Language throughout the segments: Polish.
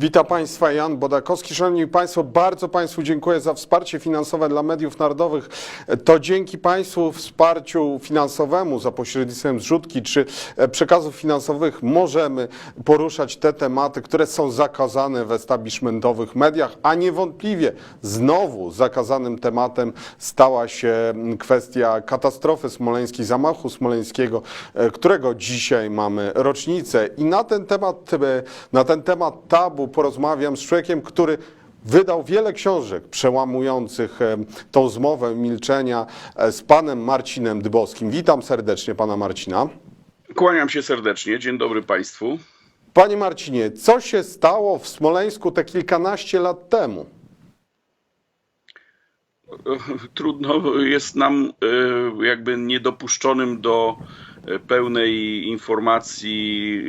Witam Państwa, Jan Bodakowski. Szanowni Państwo, bardzo Państwu dziękuję za wsparcie finansowe dla mediów narodowych. To dzięki Państwu wsparciu finansowemu za pośrednictwem zrzutki czy e, przekazów finansowych możemy poruszać te tematy, które są zakazane w establishmentowych mediach, a niewątpliwie znowu zakazanym tematem stała się kwestia katastrofy smoleńskiej, zamachu smoleńskiego, e, którego dzisiaj mamy rocznicę. I na ten temat, e, na ten temat tabu porozmawiam z człowiekiem, który wydał wiele książek przełamujących tą zmowę milczenia e, z panem Marcinem Dybowskim. Witam serdecznie pana Marcina. Kłaniam się serdecznie. Dzień dobry Państwu. Panie Marcinie, co się stało w Smoleńsku te kilkanaście lat temu? Trudno jest nam e, jakby niedopuszczonym do e, pełnej informacji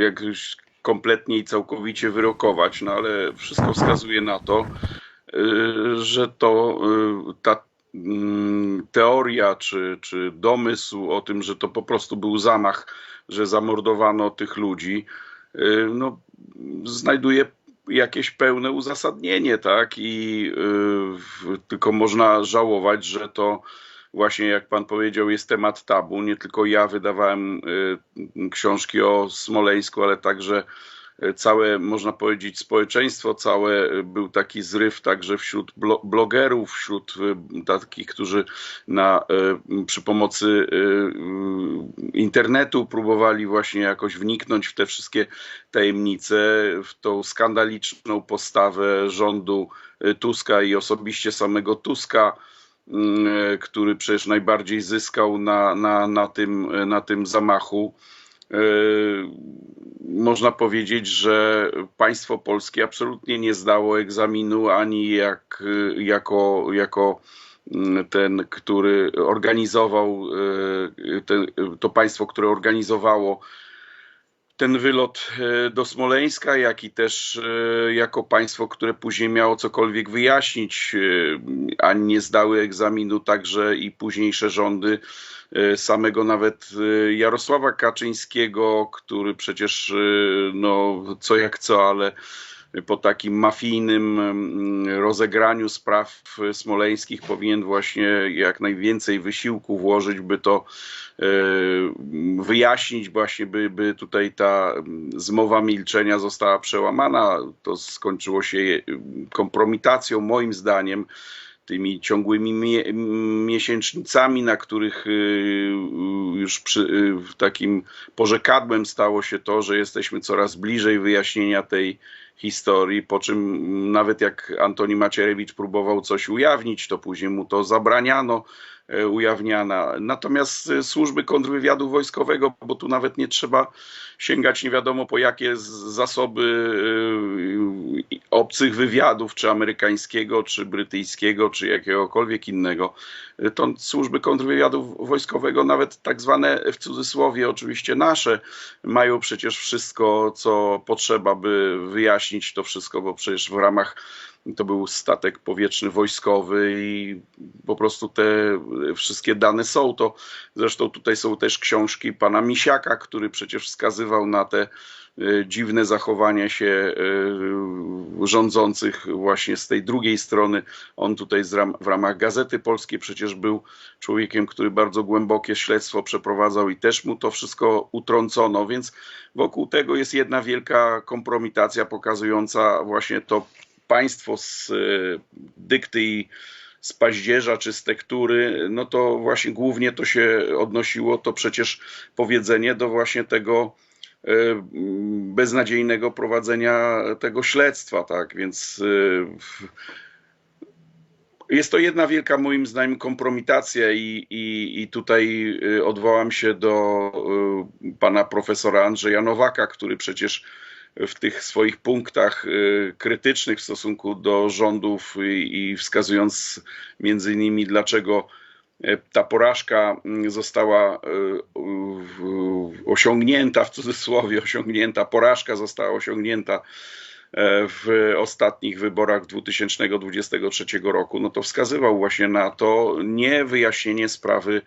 jakoś kompletnie i całkowicie wyrokować, no ale wszystko wskazuje na to, e, że to e, ta mm, teoria czy, czy domysł o tym, że to po prostu był zamach, że zamordowano tych ludzi, e, no, znajduje jakieś pełne uzasadnienie, tak? I y, tylko można żałować, że to właśnie, jak pan powiedział, jest temat tabu. Nie tylko ja wydawałem y, książki o Smoleńsku, ale także y, całe, można powiedzieć, społeczeństwo całe y, był taki zryw także wśród blo- blogerów, wśród takich, którzy na, przy pomocy internetu próbowali właśnie jakoś wniknąć w te wszystkie tajemnice, w tą skandaliczną postawę rządu Tuska i osobiście samego Tuska, który przecież najbardziej zyskał na, na, na, tym, na tym zamachu. Y, Można powiedzieć, że państwo polskie absolutnie nie zdało egzaminu ani jak, jako, jako mm, ten, który organizował, to państwo, które organizowało ten wylot e, do Smoleńska, jak i też e, jako państwo, które później miało cokolwiek wyjaśnić, e, ani nie zdały egzaminu także i późniejsze rządy samego nawet Jarosława Kaczyńskiego, który przecież no co jak co, ale po takim mafijnym mm, rozegraniu spraw smoleńskich powinien właśnie jak najwięcej wysiłku włożyć, by to e, wyjaśnić właśnie, by, by tutaj ta mm, zmowa milczenia została przełamana. To skończyło się je- kompromitacją moim zdaniem tymi ciągłymi mie- miesięcznicami, na których y, y, już przy, y, takim pożekadłem stało się to, że jesteśmy coraz bliżej wyjaśnienia tej historii, po czym nawet jak Antoni Macierewicz próbował coś ujawnić, to później mu to zabraniano ujawniana. Natomiast e, służby kontrwywiadu wojskowego, bo tu nawet nie trzeba sięgać nie wiadomo po jakie zasoby e, obcych wywiadów, czy amerykańskiego, czy brytyjskiego, czy jakiegokolwiek innego, e, to służby kontrwywiadu wojskowego, nawet tak zwane w cudzysłowie oczywiście nasze, mają przecież wszystko, co potrzeba, by wyjaśnić to wszystko, bo przecież w ramach to był statek powietrzny wojskowy i po prostu te wszystkie dane są. To zresztą tutaj są też książki pana Misiaka, który przecież wskazywał na te e, dziwne zachowania się e, rządzących właśnie z tej drugiej strony. On tutaj w ramach Gazety Polskiej przecież był człowiekiem, który bardzo głębokie śledztwo przeprowadzał i też mu to wszystko utrącono, więc wokół tego jest jedna wielka kompromitacja pokazująca właśnie to państwo z e, dykty i z paździerza czy z tektury, no to właśnie głównie to się odnosiło, to przecież powiedzenie do właśnie tego e, beznadziejnego prowadzenia tego śledztwa, tak, więc e, jest to jedna wielka moim zdaniem kompromitacja i, i, i tutaj odwołam się do pana profesora Andrzeja Nowaka, który przecież w tych swoich punktach y, krytycznych w stosunku do rządów i, wskazując między innymi dlaczego e, ta porażka mm, została e, osiągnięta, w cudzysłowie osiągnięta, porażka została osiągnięta e, w ostatnich wyborach 2023 roku, no to wskazywał właśnie na to niewyjaśnienie sprawy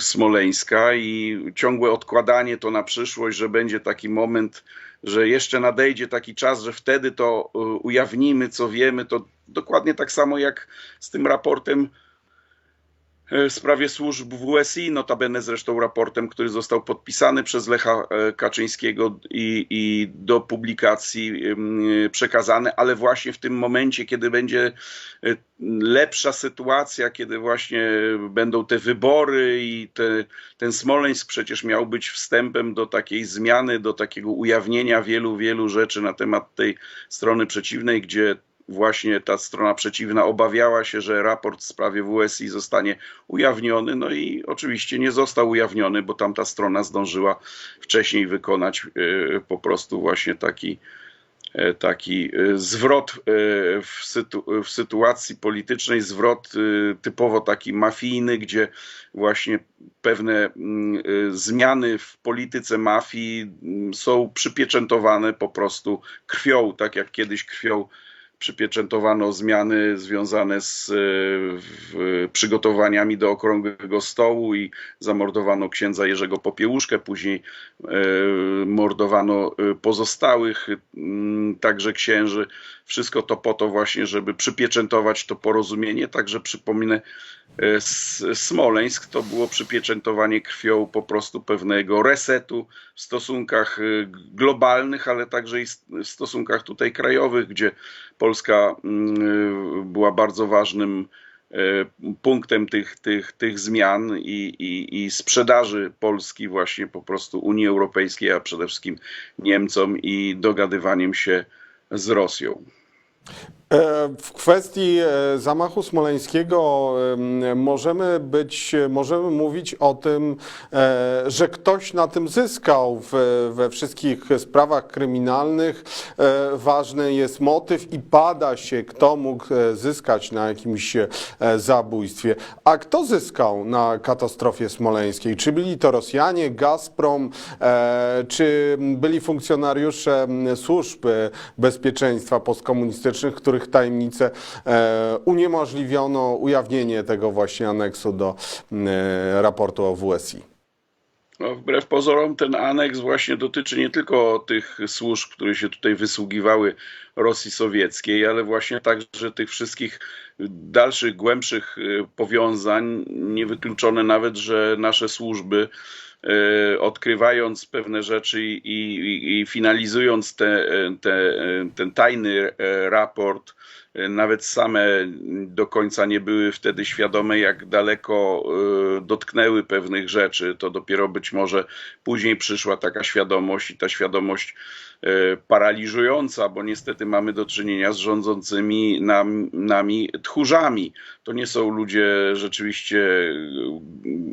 Smoleńska i ciągłe odkładanie to na przyszłość, że będzie taki moment, że jeszcze nadejdzie taki czas, że wtedy to e, ujawnimy, co wiemy, to dokładnie tak samo jak z tym raportem w sprawie służb WSI, notabene zresztą raportem, który został podpisany przez Lecha e, Kaczyńskiego i, i do publikacji ym, przekazany, ale właśnie w tym momencie, kiedy będzie e, lepsza sytuacja, kiedy właśnie będą te wybory i te, ten Smoleńsk przecież miał być wstępem do takiej zmiany, do takiego ujawnienia wielu, wielu rzeczy na temat tej strony przeciwnej, gdzie właśnie ta strona przeciwna obawiała się, że raport w sprawie WSI zostanie ujawniony, no i oczywiście nie został ujawniony, bo tamta strona zdążyła wcześniej wykonać e, po prostu właśnie taki e, taki e, zwrot w, sytu, w sytuacji politycznej, zwrot typowo taki mafijny, gdzie właśnie pewne mm, zmiany w polityce mafii mm, są przypieczętowane po prostu krwią, tak jak kiedyś krwią przypieczętowano zmiany związane z e, przygotowaniami do okrągłego stołu i zamordowano księdza Jerzego Popiełuszkę, później e, mordowano e, pozostałych m, także księży. Wszystko to po to właśnie, żeby przypieczętować to porozumienie. Także przypominę, Smoleńsk to było przypieczętowanie krwią po prostu pewnego resetu w stosunkach globalnych, ale także i w stosunkach tutaj krajowych, gdzie mm, e, była bardzo ważnym e, punktem tych, tych, tych zmian i, i, i sprzedaży Polski właśnie po prostu Unii Europejskiej, a przede wszystkim Niemcom i dogadywaniem się z Rosją. E, W kwestii e, zamachu smoleńskiego em, możemy być, możemy mówić o tym, e, że ktoś na tym zyskał we wszystkich sprawach kryminalnych. Ważny jest motyw i pada się, kto mógł zyskać na jakimś zabójstwie. A kto zyskał na katastrofie smoleńskiej? Czy byli to Rosjanie, Gazprom, czy byli funkcjonariusze służb bezpieczeństwa postkomunistycznych, których tajemnice e, uniemożliwiono ujawnienie tego właśnie aneksu do e, raportu o WSI? No, wbrew pozorom ten aneks właśnie dotyczy nie tylko tych służb, które się tutaj wysługiwały Rosji Sowieckiej, ale właśnie także tych wszystkich dalszych, głębszych y, powiązań. Niewykluczone nawet, że nasze służby odkrywając pewne rzeczy i, i, i finalizując te, te, ten tajny e, raport, e, nawet same do końca nie były wtedy świadome, jak daleko e, dotknęły pewnych rzeczy. To dopiero być może później przyszła taka świadomość i ta świadomość paraliżująca, bo niestety mamy do czynienia z rządzącymi nam, nami tchórzami. To nie są ludzie rzeczywiście e,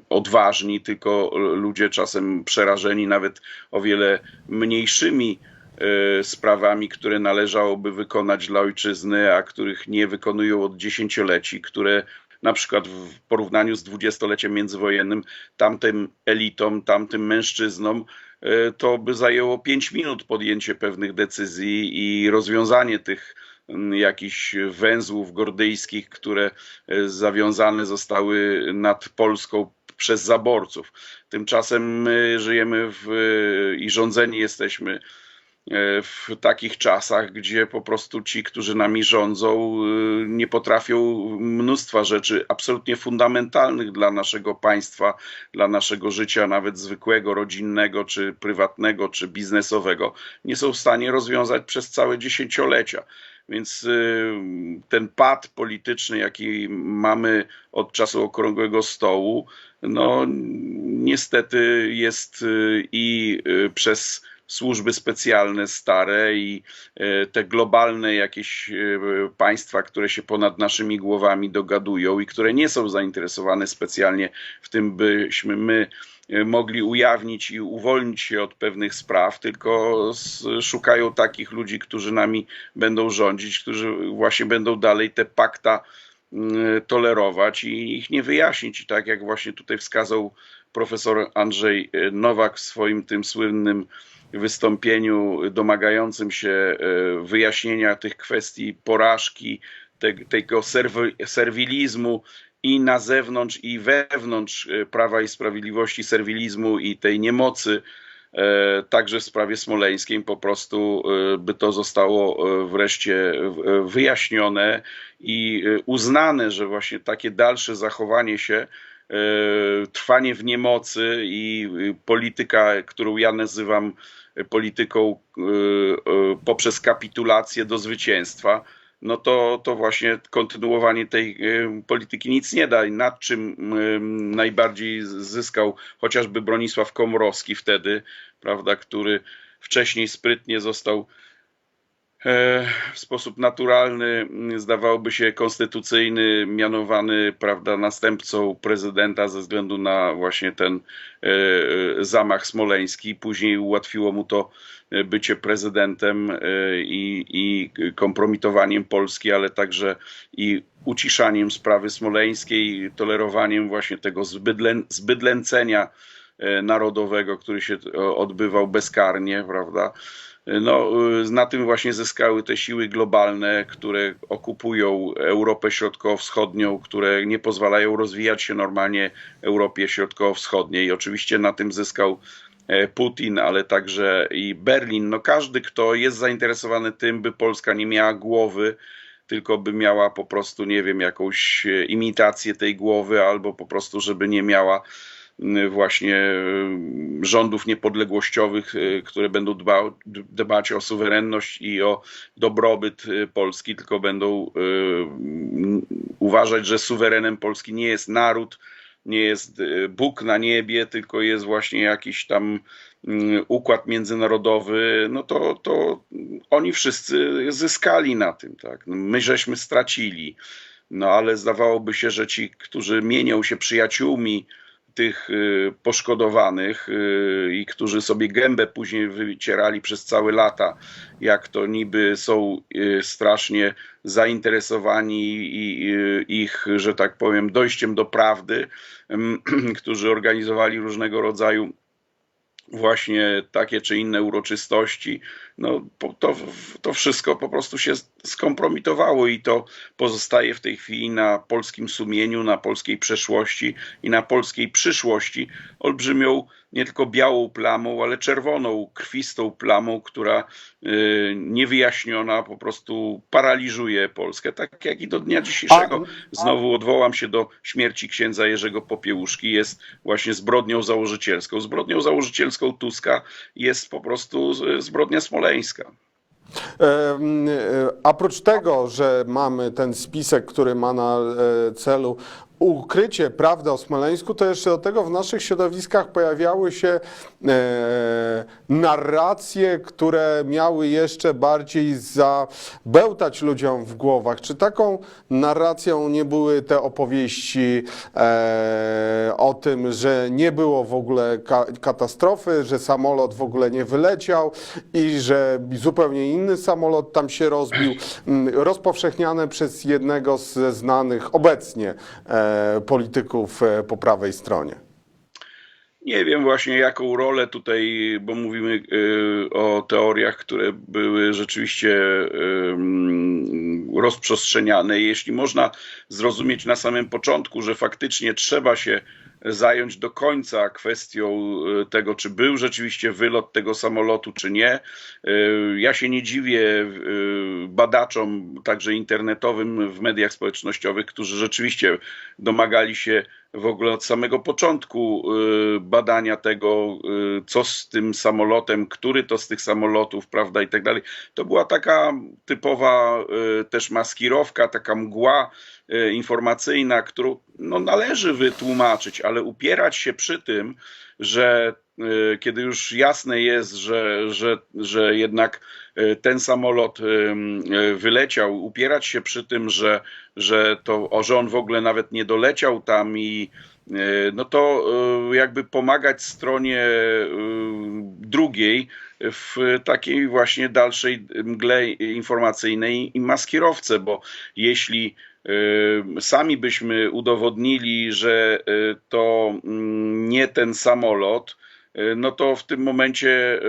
odważni, tylko ludzie czasem przerażeni nawet o wiele mniejszymi e, sprawami, które należałoby wykonać dla ojczyzny, a których nie wykonują od dziesięcioleci, które na przykład w porównaniu z dwudziestoleciem międzywojennym tamtym elitom, tamtym mężczyznom, e, to by zajęło pięć minut podjęcie pewnych decyzji i rozwiązanie tych mm, jakichś węzłów gordyjskich, które e, zawiązane zostały nad Polską przez zaborców. Tymczasem my żyjemy w, i rządzeni jesteśmy e, w takich czasach, gdzie po prostu ci, którzy nami rządzą, y, nie potrafią mnóstwa rzeczy absolutnie fundamentalnych dla naszego państwa, dla naszego życia, nawet zwykłego, rodzinnego, czy prywatnego, czy biznesowego, nie są w stanie rozwiązać przez całe dziesięciolecia. Więc y, ten pad polityczny, jaki mamy od czasu okrągłego stołu, no niestety jest i przez służby specjalne stare i e, te globalne jakieś e, państwa, które się ponad naszymi głowami dogadują i które nie są zainteresowane specjalnie w tym, byśmy my e, mogli ujawnić i uwolnić się od pewnych spraw, tylko szukają takich ludzi, którzy nami będą rządzić, którzy właśnie będą dalej te pakta mm, tolerować i ich nie wyjaśnić. I tak jak właśnie tutaj wskazał profesor Andrzej Nowak w swoim tym słynnym wystąpieniu domagającym się e, wyjaśnienia tych kwestii porażki, te, tego serwi, serwilizmu i na zewnątrz, i wewnątrz e, Prawa i Sprawiedliwości, serwilizmu i tej niemocy, e, także w sprawie smoleńskiej, po prostu by to zostało wreszcie wyjaśnione i uznane, że właśnie takie dalsze zachowanie się, trwanie w niemocy i e, polityka, którą ja nazywam polityką e, e, poprzez kapitulację do zwycięstwa, no to, to właśnie kontynuowanie tej e, polityki nic nie da. I nad czym e, najbardziej zyskał chociażby Bronisław Komorowski wtedy, prawda, który wcześniej sprytnie został e, w sposób naturalny, m, zdawałoby się konstytucyjny, mianowany prawda, następcą prezydenta ze względu na właśnie ten e, e, zamach smoleński. Później ułatwiło mu to e, bycie prezydentem e, i, i kompromitowaniem Polski, ale także i uciszaniem sprawy smoleńskiej, tolerowaniem właśnie tego zbydlę, zbydlęcenia e, narodowego, który się e, odbywał bezkarnie, prawda? No, y, na tym właśnie zyskały te siły globalne, które okupują Europę Środkowo-Wschodnią, które nie pozwalają rozwijać się normalnie Europie Środkowo-Wschodniej. Oczywiście na tym zyskał e, Putin, ale także i Berlin. No, każdy, kto jest zainteresowany tym, by Polska nie miała głowy, tylko by miała po prostu, nie wiem, jakąś e, imitację tej głowy, albo po prostu, żeby nie miała właśnie e, rządów niepodległościowych, e, które będą dbać o suwerenność i o dobrobyt Polski, tylko będą uważać, że suwerenem Polski nie jest naród, nie jest Bóg na niebie, tylko jest właśnie jakiś tam układ międzynarodowy, no to, to oni wszyscy zyskali na tym, tak. No My żeśmy stracili. No ale zdawałoby się, że ci, którzy mienią się przyjaciółmi tych y, poszkodowanych y, i którzy sobie gębę później wycierali przez całe lata, jak to niby są y, strasznie zainteresowani ich, że tak powiem, dojściem do prawdy, em, którzy organizowali różnego rodzaju właśnie takie czy inne uroczystości, no to, to wszystko po prostu się skompromitowało i to pozostaje w tej chwili na polskim sumieniu, na polskiej przeszłości i na polskiej przyszłości olbrzymią nie tylko białą plamą, ale czerwoną, krwistą plamą, która y, niewyjaśniona po prostu paraliżuje Polskę, tak jak i do dnia dzisiejszego. Znowu odwołam się do śmierci księdza Jerzego Popiełuszki, jest właśnie zbrodnią założycielską. Zbrodnią założycielską Tuska jest po prostu zbrodnia smoleńska. E, Oprócz tego, że mamy ten spisek, który ma na e, celu ukrycie prawdy o Smoleńsku, to jeszcze do tego w naszych środowiskach pojawiały się e, narracje, które miały jeszcze bardziej zabełtać ludziom w głowach. Czy taką narracją nie były te opowieści e, o tym, że nie było w ogóle ka katastrofy, że samolot w ogóle nie wyleciał i że zupełnie inny samolot tam się rozbił, mm, rozpowszechniane przez jednego ze znanych obecnie e, polityków e, po prawej stronie. Nie wiem właśnie jaką rolę tutaj, bo mówimy y, o teoriach, które były rzeczywiście rozprzestrzeniane. Jeśli można zrozumieć na samym początku, że faktycznie trzeba się zająć do końca kwestią y, tego, czy był rzeczywiście wylot tego samolotu, czy nie. Y, Ja się nie dziwię y, badaczom, także internetowym w mediach społecznościowych, którzy rzeczywiście domagali się w ogóle od samego początku badania tego, co z tym samolotem, który to z tych samolotów, prawda, i tak dalej. To była taka typowa też maskirowka, taka mgła informacyjna, którą no, należy wytłumaczyć, ale upierać się przy tym, że y, kiedy już jasne jest, że, że, że jednak y, ten samolot y, wyleciał, upierać się przy tym, że, że, to, że on w ogóle nawet nie doleciał tam i no to jakby pomagać stronie drugiej w takiej właśnie dalszej mgle informacyjnej i maskirowce, bo jeśli sami byśmy udowodnili, że y, to mm, nie ten samolot, e, no to w tym momencie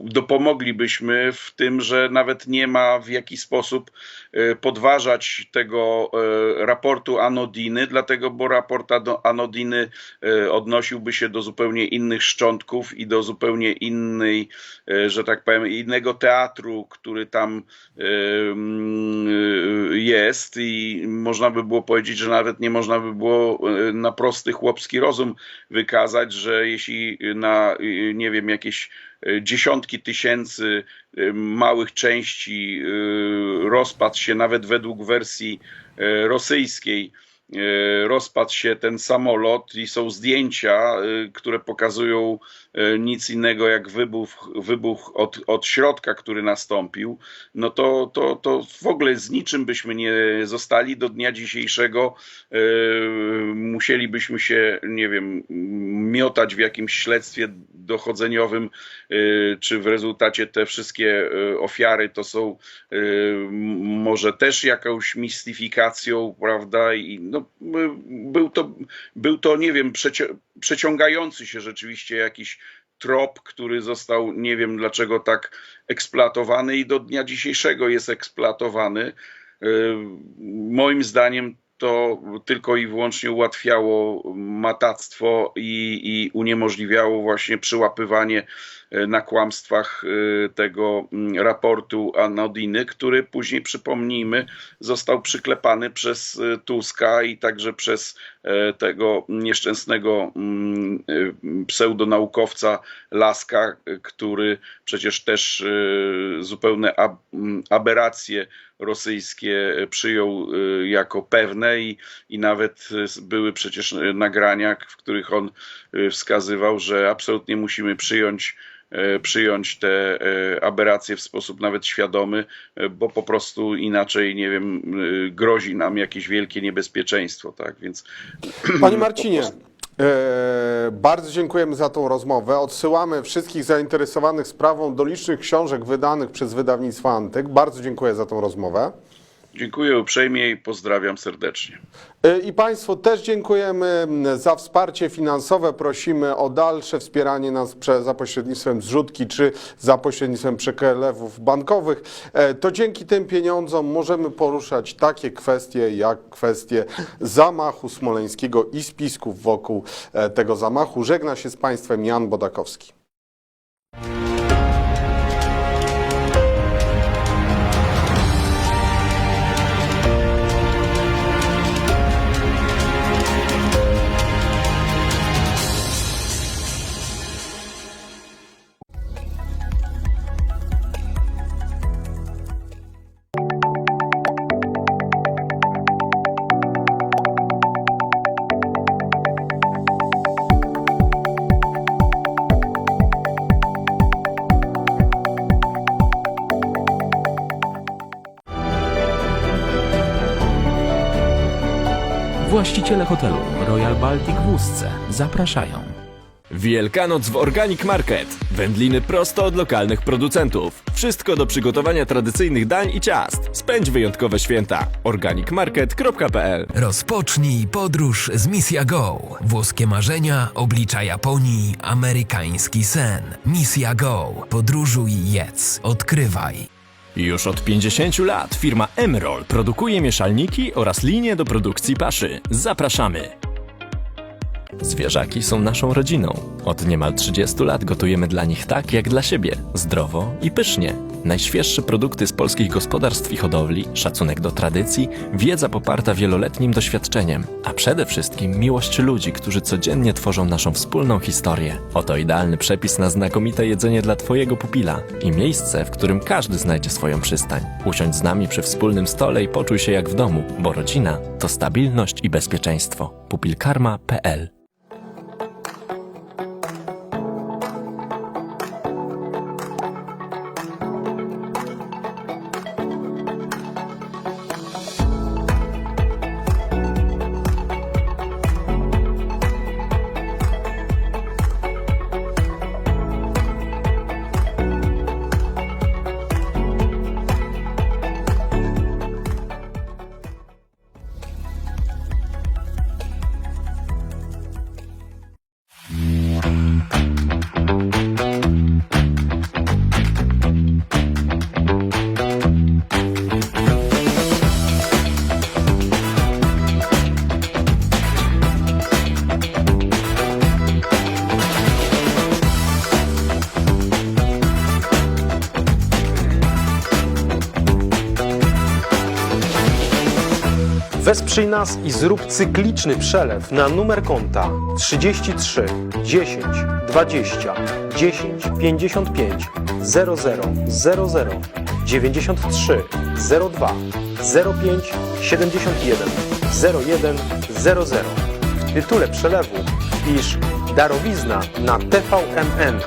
dopomoglibyśmy w tym, że nawet nie ma w jaki sposób e, podważać tego e, raportu Anodiny, dlatego, bo raport Ano- Anodiny e, odnosiłby się do zupełnie innych szczątków i do zupełnie innej, że tak powiem, innego teatru, który tam jest. I można by było powiedzieć, że nawet nie można by było na prosty chłopski rozum wykazać, że jeśli na, nie wiem, jakieś dziesiątki tysięcy e, małych części e, rozpadł się nawet według wersji e, rosyjskiej, rozpadł się ten samolot i są zdjęcia, które pokazują nic innego jak wybuch, wybuch od, od środka, który nastąpił, no to, to, to w ogóle z niczym byśmy nie zostali do dnia dzisiejszego. e, Musielibyśmy się, nie wiem, miotać w jakimś śledztwie dochodzeniowym, e, czy w rezultacie te wszystkie e, ofiary to są e, może też jakąś mistyfikacją, prawda? I no, by- był to, był to, nie wiem, przeciągający się rzeczywiście jakiś trop, który został, nie wiem dlaczego tak eksploatowany i do dnia dzisiejszego jest eksploatowany. Yy, Moim zdaniem to tylko i wyłącznie ułatwiało matactwo i, i uniemożliwiało właśnie przyłapywanie e, na kłamstwach e, tego mm, raportu Anodiny, który później, przypomnijmy, został przyklepany przez e, Tuska i także przez tego nieszczęsnego mm, pseudonaukowca Laska, który przecież też zupełne ab- m, aberracje rosyjskie e, przyjął e, jako pewne i, i nawet e, były przecież nagrania, w których on wskazywał, że absolutnie musimy przyjąć przyjąć te aberracje w sposób nawet świadomy, bo po prostu inaczej, nie wiem, grozi nam jakieś wielkie niebezpieczeństwo, tak? Więc Panie Marcinie, bardzo dziękujemy za tą rozmowę. Odsyłamy wszystkich zainteresowanych sprawą do licznych książek wydanych przez wydawnictwo Antyk. Bardzo dziękuję za tą rozmowę. Dziękuję uprzejmie i pozdrawiam serdecznie. E, I Państwu też dziękujemy za wsparcie finansowe. Prosimy o dalsze wspieranie nas za pośrednictwem zrzutki czy za pośrednictwem przelewów bankowych. E, To dzięki tym pieniądzom możemy poruszać takie kwestie jak kwestie zamachu smoleńskiego i spisków wokół e, tego zamachu. Żegna się z Państwem Jan Bodakowski. Właściciele hotelu Royal Baltic w Ustce zapraszają. Wielkanoc w Organic Market. Wędliny prosto od lokalnych producentów. Wszystko do przygotowania tradycyjnych dań i ciast. Spędź wyjątkowe święta. organicmarket.pl Rozpocznij podróż z Misja Go. Włoskie marzenia, oblicza Japonii, amerykański sen. Misja Go. Podróżuj i jedz. Odkrywaj. Już od 50 lat firma Emerol produkuje mieszalniki oraz linie do produkcji paszy. Zapraszamy! Zwierzaki są naszą rodziną. Od niemal 30 lat gotujemy dla nich tak jak dla siebie zdrowo i pysznie. Najświeższe produkty z polskich gospodarstw i hodowli, szacunek do tradycji, wiedza poparta wieloletnim doświadczeniem, a przede wszystkim miłość ludzi, którzy codziennie tworzą naszą wspólną historię. Oto idealny przepis na znakomite jedzenie dla Twojego pupila i miejsce, w którym każdy znajdzie swoją przystań. Usiądź z nami przy wspólnym stole i poczuj się jak w domu, bo rodzina to stabilność i bezpieczeństwo. Pupilkarma.pl Wesprzyj nas i zrób cykliczny przelew na numer konta 33 10 20 10 55 00 00 93 02 05 71 01 00. W tytule przelewu wpisz darowizna na TVMN